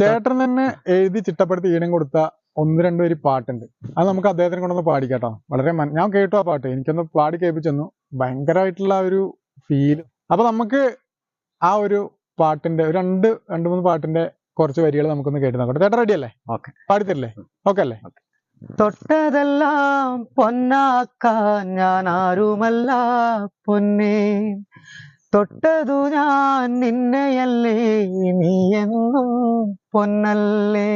ചേട്ടൻ തന്നെ എഴുതി ചിട്ടപ്പെടുത്തി ഈണം കൊടുത്ത ഒന്ന് രണ്ട് വരി പാട്ടുണ്ട്. അത് നമുക്ക് അദ്ദേഹത്തിനെ കൊണ്ടൊന്ന് പാടിക്കാട്ടോ. വളരെ ഞാൻ കേട്ടു ആ പാട്ട്. എനിക്കൊന്ന് പാടി കേൾപ്പിച്ചെന്നു. ഭയങ്കരമായിട്ടുള്ള ഒരു ഫീൽ അപ്പൊ നമുക്ക് ആ ഒരു പാട്ടിന്റെ ഒരു രണ്ട് രണ്ട് മൂന്ന് പാട്ടിന്റെ കുറച്ച് വരികൾ നമുക്കൊന്ന് കേട്ട് നോക്കട്ടെ. ചേട്ടൻ റെഡി അല്ലേ? ഓക്കെ. പാടിത്തരില്ലേ? ഓക്കെ അല്ലേ? തൊട്ടതെല്ലാം പൊന്നാക്കാൻ ഞാൻ ആരുമല്ല പൊന്നേ. തൊട്ടതു ഞാൻ നിന്നെയല്ലേ നീ പൊന്നല്ലേ?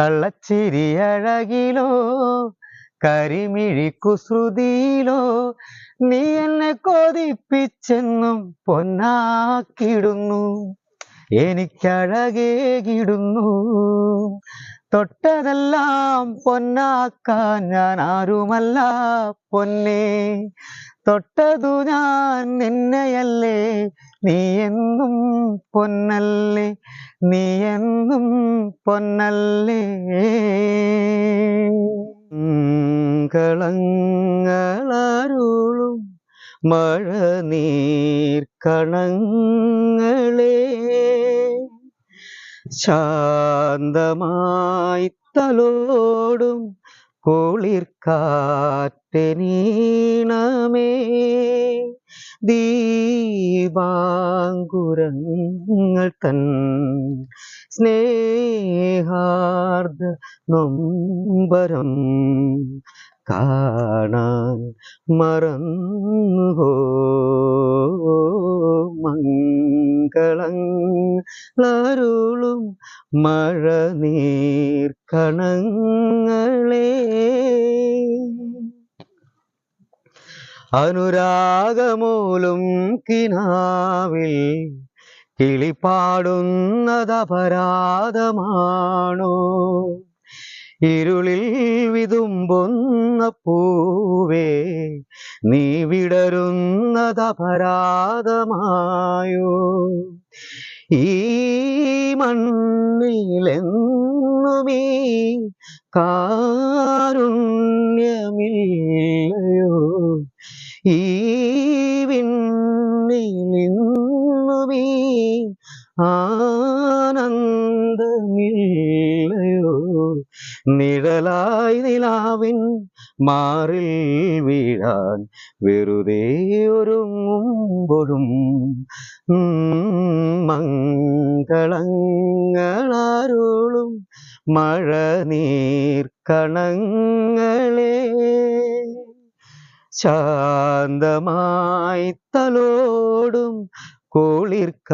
കള്ളച്ചിരി അഴകിലോ കരിമിഴി കുസൃതിയിലോ നീ എന്നെ കൊതിപ്പിച്ചെന്നും പൊന്നാക്കിടുന്നു എനിക്കഴകേകിടുന്നു തൊട്ടതെല്ലാം പൊന്നാക്കാൻ ഞാൻ ആരുമല്ല പൊന്നേ. തൊട്ടതു ഞാൻ നിന്നെയല്ലേ നീ എന്നും പൊന്നല്ലേ. നീ എന്നും പൊന്നല്ലേ കളങ്ങളരുളും മഴ നീർ കണങ്ങളേ ശാന്തമായി തലോടും കുളിർ കാറ്റനീണമേ ദീപാങ്കുരങ്ങൾ തൻ സ്നേഹാർദ്ദ നൊമ്പരം കാണാൻ മറന്നുഹോ മംഗളങ്ങളരുളും മഴ നീർ അനുരാഗമൂലും കിനാവിൽ കിളിപ്പാടുന്നതപരാധമാണോ? ഇരുളിൽ വിതുമ്പുന്ന പൂവേ നീ വിടരുന്നതപരാധമായോ? ഈ മണ്ണിലെന്നുമീ കാരുണ്യമില്ലയോ ഈ വിണ്ണിലിന്നുമീ ആനന്ദമില്ലയോ? നിഴലായി നിലാവിൻ മാറിൽ വീഴാൻ വെറുതെ ഒരുങ്ങുമ്പോഴും മംഗളങ്ങളരുളും മഴ നീർ കണങ്ങളേ ശാന്തമായി തലോടും കുളിർക്കാത്തിനീണമേ